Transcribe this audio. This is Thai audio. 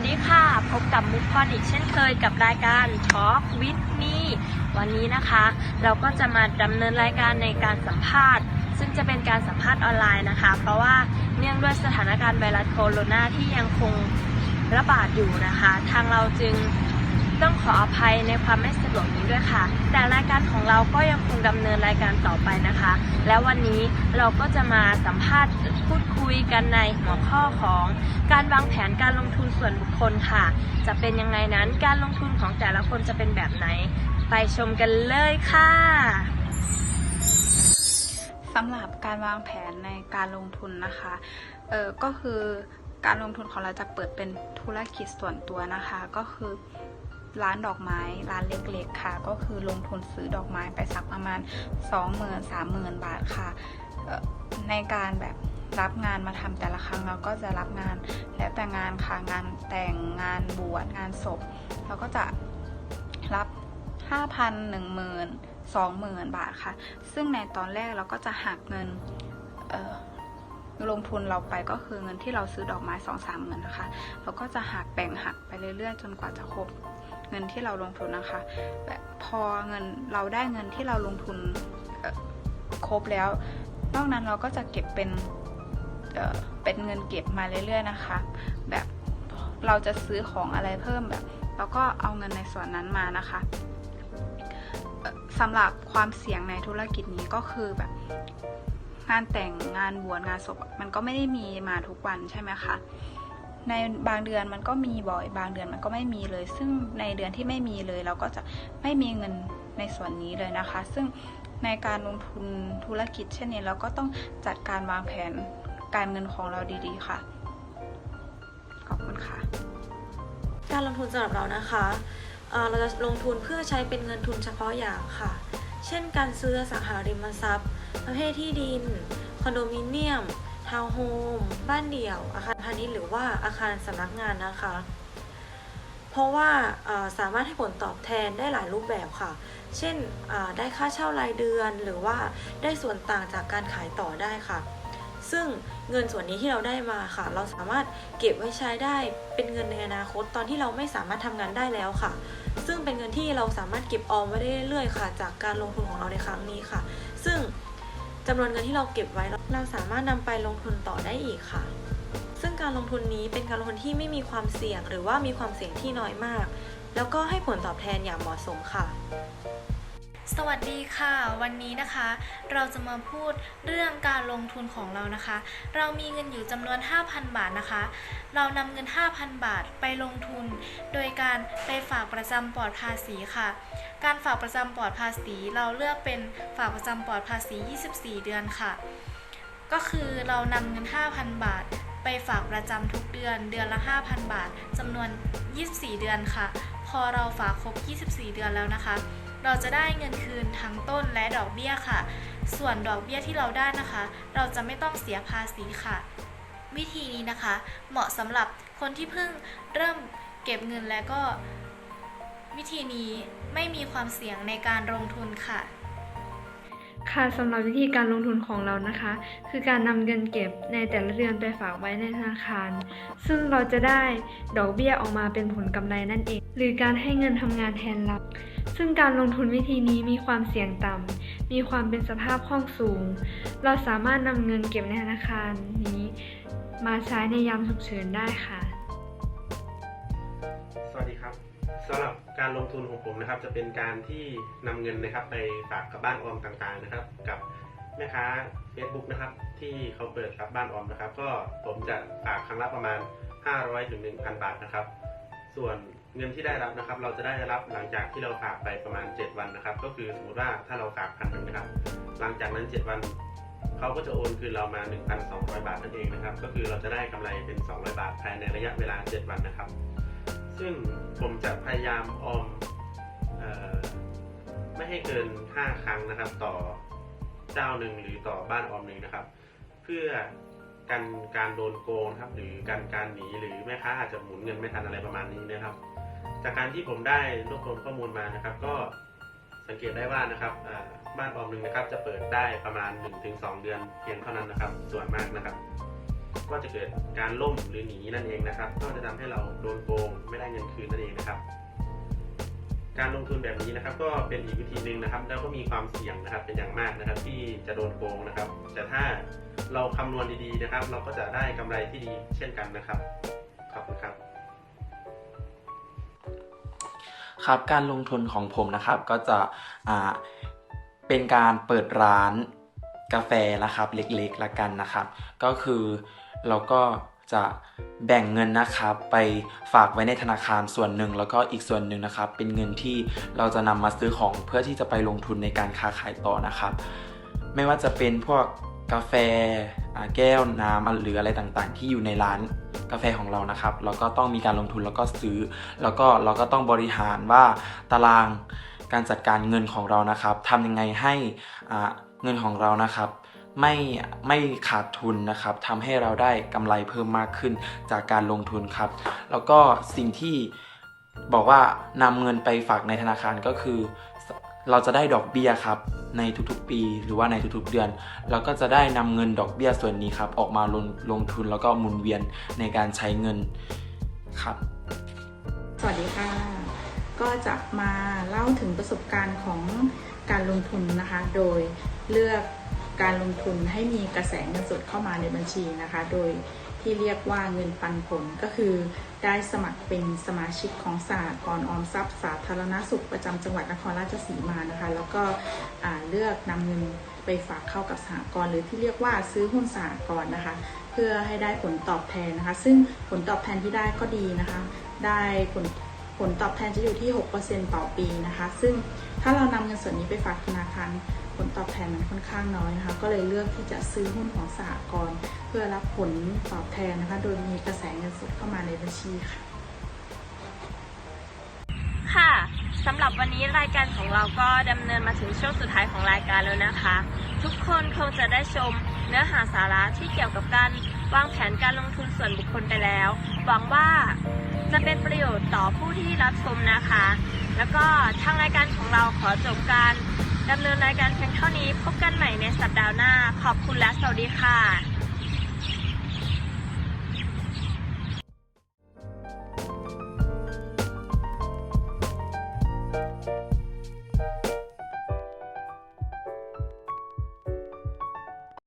วัสดีค่ะ พบกับมุกพอดอีกเช่นเคยกับรายการ Talk with me วันนี้นะคะ เราก็จะมาดำเนินรายการในการสัมภาษณ์ ซึ่งจะเป็นการสัมภาษณ์ออนไลน์นะคะ เพราะว่าเนื่องด้วยสถานการณ์ไวรัสโคโรนาที่ยังคงระบาดอยู่นะคะ ทางเราจึง ต้องขออภัยในความไม่สะดวกนี้ด้วยค่ะ แต่รายการของเราก็ยังคงดำเนินรายการต่อไปนะคะ แล้ววันนี้เราก็จะมาสัมภาษณ์พูดคุยกันในหัวข้อของ การวางแผนการลงทุนส่วนบุคคลค่ะ จะเป็นยังไงนั้นการลงทุนของแต่ละคนจะเป็นแบบไหน ไปชมกันเลยค่ะสำหรับการวางแผนในการลงทุนนะคะเออก็คือการลงทุนของเราจะเปิดเป็นธุรกิจส่วนตัวนะคะ ก็คือ ร้านดอกไม้ร้านเล็กๆค่ะ ก็คือลงทุนซื้อดอกไม้ไปสักประมาณ 20,000 30,000 บาทค่ะในการแบบรับงานมาทำแต่ละครั้งเราก็จะรับงานแล้วแต่งานค่ะงานแต่งงานบวชงานศพเราก็จะรับ 5,000 10,000 20,000 บาทค่ะ ซึ่งในตอนแรกเราก็จะหักเงินลงทุนเราไปก็คือเงินที่เราซื้อดอกไม้2 3หมื่นนะคะ เราก็จะหักแบ่งหักไปเรื่อยๆ จนกว่าจะครบ เงินที่เราลงทุนนะคะ แบบพอเงินเราได้เงินที่เราลงทุนครบแล้ว นอกนั้นเราก็จะเก็บเป็นเอ่อเป็นเงินเก็บมาเรื่อยๆนะคะ แบบเราจะซื้อของอะไรเพิ่มแบบเราก็เอาเงินในส่วนนั้นมานะคะสำหรับความเสี่ยงในธุรกิจนี้ก็คือแบบงานแต่งงานบวชงานศพมันก็ไม่ได้มีมาทุกวันใช่ไหมคะ ในบางเดือนมันก็มีบ่อย บางเดือนมันก็ไม่มีเลย ซึ่งในเดือนที่ไม่มีเลย เราก็จะไม่มีเงินในส่วนนี้เลยนะคะ ซึ่งในการลงทุนธุรกิจเช่นนี้เราก็ต้องจัดการวางแผนการเงินของเราดีๆ ค่ะ ขอบคุณค่ะ การลงทุนสำหรับเรานะคะเราจะลงทุนเพื่อใช้เป็นเงินทุนเฉพาะอย่างค่ะ เช่น การซื้ออสังหาริมทรัพย์ ประเภทที่ดิน คอนโดมิเนียม ทาวน์โฮมบ้านเดี่ยว อาคารพาณิชย์หรือว่าอาคารสำนักงานนะคะ เพราะว่าสามารถให้ผลตอบแทนได้หลายรูปแบบค่ะ เช่นได้ค่าเช่ารายเดือนหรือว่าได้ส่วนต่างจากการขายต่อได้ค่ะ ซึ่งเงินส่วนนี้ที่เราได้มาค่ะ เราสามารถเก็บไว้ใช้ได้เป็นเงินในอนาคตตอนที่เราไม่สามารถทำงานได้แล้วค่ะ ซึ่งเป็นเงินที่เราสามารถเก็บออมไว้ได้เรื่อยๆค่ะ จากการลงทุนของเราในครั้งนี้ค่ะ ซึ่ง จำนวนเงินที่เราเก็บไว้เราสามารถนำไปลงทุนต่อได้อีกค่ะ ซึ่งการลงทุนนี้เป็นการลงทุนที่ไม่มีความเสี่ยง หรือว่ามีความเสี่ยงที่น้อยมาก แล้วก็ให้ผลตอบแทนอย่างเหมาะสมค่ะ สวัสดีค่ะ วันนี้นะคะ เราจะมาพูดเรื่องการลงทุนของเรานะคะ เรามีเงินอยู่จำนวน 5,000 บาทนะคะ เรานำเงิน 5,000 บาทไปลงทุน โดยการไปฝากประจำปลอดภาษีค่ะ การฝากประจำปลอดภาษี เราเลือกเป็นฝากประจำปลอดภาษี 24 เดือนค่ะ ก็คือเรานำเงิน 5,000 บาท ไปฝากประจำทุกเดือน เดือนละ 5,000 บาทจำนวน 24 เดือนค่ะ พอเราฝากครบ 24 เดือนแล้วนะคะ เราจะได้เงินคืนทั้งต้นและดอกเบี้ยค่ะ ส่วนดอกเบี้ยที่เราได้นะคะ เราจะไม่ต้องเสียภาษีค่ะ วิธีนี้นะคะ เหมาะสำหรับคนที่เพิ่งเริ่มเก็บเงินและก็ วิธีนี้ไม่มีความเสี่ยงในการลงทุนค่ะค่ะสำหรับวิธีการลงทุนของเรานะคะ คือการนำเงินเก็บในแต่ละเดือนไปฝากไว้ในธนาคาร ซึ่งเราจะได้ดอกเบี้ยออกมาเป็นผลกำไรนั่นเองหรือการให้เงินทำงานแทนเรา ซึ่งการลงทุนวิธีนี้มีความเสี่ยงต่ำ มีความเป็นสภาพคล่องสูง เราสามารถนำเงินเก็บในธนาคารนี้ มาใช้ในยามฉุกเฉินได้ค่ะ สวัสดีครับสำหรับการลงทุนของผมนะครับจะเป็นการที่นำเงินนะครับไปฝากกับบ้านออมต่างๆนะครับ กับแม่ค้า Facebook นะครับ ที่เขาเปิดรับบ้านออมนะครับ ก็ผมจะฝากครั้งละประมาณ 500ถึง1,000 บาทนะครับ ส่วน เงินที่ได้รับนะครับ เราจะได้รับหลังจากที่เราฝากไปประมาณ 7 วันนะครับ ก็คือสมมติว่าถ้าเราฝากพันหนึ่งนะครับ หลังจากนั้น 7 วันเขาก็จะโอนคืนเรามา 1,200 บาทนั่นเองนะครับ ก็คือเราจะได้กำไรเป็น 200 บาทภายในระยะเวลา 7 วันนะครับ ซึ่งผมจะพยายามออมไม่ให้เกิน 5 ครั้งนะครับต่อเจ้าหนึ่งหรือต่อบ้านออมหนึ่งนะครับ เพื่อกันการโดนโกงครับหรือการการหนีหรือแม่ค้าอาจจะหมุนเงินไม่ทันอะไรประมาณนี้นะครับ จากการที่ผมได้รวบรวมข้อมูลมานะครับ ก็สังเกตได้ว่านะครับบ้านออมหนึ่งนะครับจะเปิดได้ประมาณ 1-2 เดือนเพียงเท่านั้นนะครับ ส่วนมากนะครับ ก็จะเกิดการล่มหรือหนีนั่นเองนะครับ ก็จะทำให้เราโดนโกงไม่ได้เงินคืนนั่นเองนะครับ การลงทุนแบบนี้นะครับ ก็เป็นอีกวิธีหนึ่งนะครับ แล้วก็มีความเสี่ยงนะครับเป็นอย่างมากนะครับ ที่จะโดนโกงนะครับ แต่ถ้าเราคำนวณดีๆนะครับ เราก็จะได้กำไรที่ดีเช่นกันนะครับขอบคุณครับ การลงทุนของผมนะครับก็จะอ่าเป็นการเปิดร้านกาแฟนะครับเล็กๆละกันนะครับ ก็คือเราก็จะแบ่งเงินนะครับไปฝากไว้ในธนาคารส่วนหนึ่ง แล้วก็อีกส่วนหนึ่งนะครับ เป็นเงินที่เราจะนำมาซื้อของเพื่อที่จะไปลงทุนในการค้าขายต่อนะครับ ไม่ว่าจะเป็นพวก กาแฟแก้วน้ำหรืออะไรต่างๆ ที่อยู่ในร้านกาแฟของเรานะครับ เราก็ต้องมีการลงทุนแล้วก็ซื้อ แล้วก็เราก็ต้องบริหารว่าตารางการจัดการเงินของเรานะครับทำยังไงให้เงินของเรานะครับไม่ไม่ขาดทุนนะครับทำให้เราได้กำไรเพิ่มมากขึ้นจากการลงทุนครับ แล้วก็สิ่งที่บอกว่านำเงินไปฝากในธนาคารก็คือ เราจะได้ดอกเบี้ยครับในทุกๆ ปีหรือว่าในทุกๆ เดือน เราก็จะได้นำเงินดอกเบี้ยส่วนนี้ครับออกมาลงลงทุนแล้วก็หมุนเวียนในการใช้เงินครับ สวัสดีค่ะ ก็จะมาเล่าถึงประสบการณ์ของการลงทุนนะคะ โดยเลือกการลงทุนให้มีกระแสเงินสดเข้ามาในบัญชีนะคะ โดย ที่เรียกว่าเงินปันผลก็คือ ได้สมัครเป็นสมาชิกของสหกรณ์ออมทรัพย์สาธารณสุขประจำจังหวัดนครราชสีมานะคะ แล้วก็เลือกนำเงินไปฝากเข้ากับสหกรณ์หรือที่เรียกว่าซื้อหุ้นสหกรณ์นะคะ เพื่อให้ได้ผลตอบแทนนะคะ ซึ่งผลตอบแทนที่ได้ก็ดีนะคะ ได้ผลผลตอบแทนจะอยู่ที่ 6%ต่อปีนะคะ ซึ่งถ้าเรานำเงินส่วนนี้ไปฝากธนาคารผลตอบแทนมันค่อนข้างน้อยนะคะ ก็เลยเลือกที่จะซื้อหุ้นของสหกรณ์ เพื่อรับผลตอบแทนนะคะ โดยมีกระแสเงินสดเข้ามาในบัญชีค่ะ ค่ะสำหรับวันนี้รายการของเราก็ดำเนินมาถึงช่วงสุดท้ายของรายการแล้วนะคะ ทุกคนคงจะได้ชมเนื้อหาสาระที่เกี่ยวกับการวางแผนการลงทุนส่วนบุคคลไปแล้ว หวังว่าจะเป็นประโยชน์ต่อผู้ที่รับชมนะคะ แล้วก็ทางรายการของเราขอจบการดำเนินรายการเพียงเท่านี้ พบกันใหม่ในสัปดาห์หน้า ขอบคุณและสวัสดีค่ะ